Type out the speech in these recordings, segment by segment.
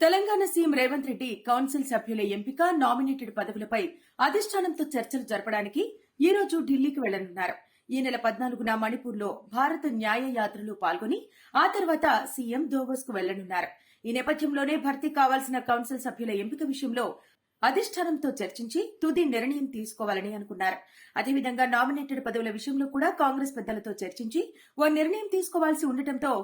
Telangana CM Revanth Reddy council సభ్యుల ఎంపిక nominated పదవులపై అధిష్టానంతో చర్చలు జరపడానికి ఈ రోజు ఢిల్లీకి వెళ్ళనున్నారు. ఈ నెల పద్నాలుగున మణిపూర్లో భారత న్యాయ యాత్రలో పాల్గొని ఆ తర్వాత సీఎం దోవోస్కు వెళ్ళనున్నారు. ఈ నేపథ్యంలోనే భర్తీ కావాల్సిన కౌన్సిల్ సభ్యుల ఎంపిక విషయంలో అధిష్టానంతో చర్చించి తుది నిర్ణయం తీసుకోవాలని అనుకున్నారు. అదేవిధంగా నామినేటెడ్ పదవుల విషయంలో కూడా కాంగ్రెస్ పెద్దలతో చర్చించి ఓ నిర్ణయం తీసుకోవాల్సి ఉండటంతో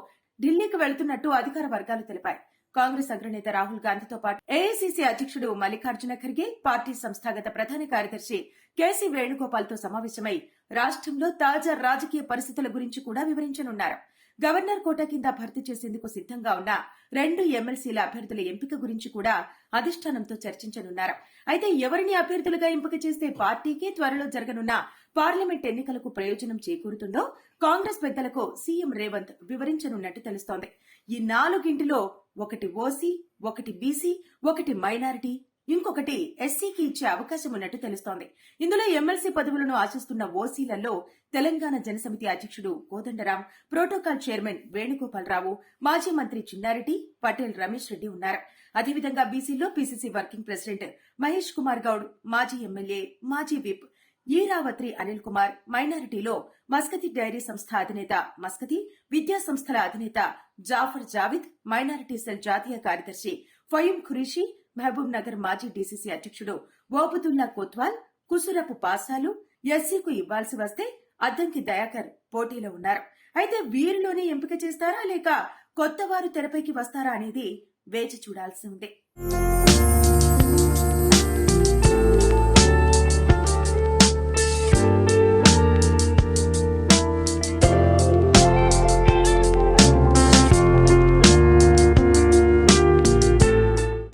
ఢిల్లీకి వెళ్తున్నట్టు అధికార వర్గాలు తెలిపాయి. కాంగ్రెస్ అగ్రనేత రాహుల్ గాంధీతో పాటు ఏఐసిసి అధ్యక్షుడు మల్లికార్జున ఖర్గే పార్టీ సంస్థాగత ప్రధాన కార్యదర్శి కేసీ వేణుగోపాల్తో సమావేశమై రాష్ట్రంలో తాజా రాజకీయ పరిస్థితుల గురించి కూడా వివరించనున్నారు. గవర్నర్ కోట కింద భర్తీ చేసేందుకు సిద్దంగా ఉన్న రెండు ఎమ్మెల్సీల అభ్యర్థుల ఎంపిక గురించి కూడా అధిష్టానంతో చర్చించనున్నారు. అయితే ఎవరిని అభ్యర్థులుగా ఎంపిక చేస్తే పార్టీకి త్వరలో జరగనున్న పార్లమెంట్ ఎన్నికలకు ప్రయోజనం చేకూరుతుందో కాంగ్రెస్ పెద్దలకు సీఎం రేవంత్ వివరించనున్నట్టు తెలుస్తోంది. ఈ నాలుగింటిలో ఒకటి ఓసీ ఒకటి బీసీ ఒకటి మైనారిటీ ఇంకొకటి ఎస్సీకి ఇచ్చే అవకాశం ఉన్నట్టు తెలుస్తోంది. ఇందులో ఎమ్మెల్సీ పదవులను ఆశిస్తున్న ఓసీలలో తెలంగాణ జనసమితి అధ్యక్షుడు కోదండరాం ప్రోటోకాల్ చైర్మన్ వేణుగోపాలరావు మాజీ మంత్రి చిన్నారెడ్డి పటేల్ రమేష్ రెడ్డి ఉన్నారు. అదేవిధంగా బీసీలో PCC working president Mahesh Kumar Goud మాజీ ఎమ్మెల్యే మాజీ విప్ ఈరావత్రి అనిల్ కుమార్ మైనారిటీలో మస్కతి డైరీ సంస్థ అధినేత మస్కతి విద్యా సంస్థల అధినేత జాఫర్ జావిద్ మైనారిటీ సెల్ జాతీయ కార్యదర్శి ఫయూం ఖురీషి మహబూబ్ నగర్ మాజీ డీసీసీ అధ్యక్షుడు ఓబుదుల్లా కోత్వాల్ కుసురపు పాసాలు ఎస్సీకు ఇవ్వాల్సి వస్తే అద్దంకి దయాకర్ పోటీలో ఉన్నారు. అయితే వీరిలోనే ఎంపిక చేస్తారా లేక కొత్త వారు తెరపైకి వస్తారా అనేది వేచి చూడాల్సి ఉంది.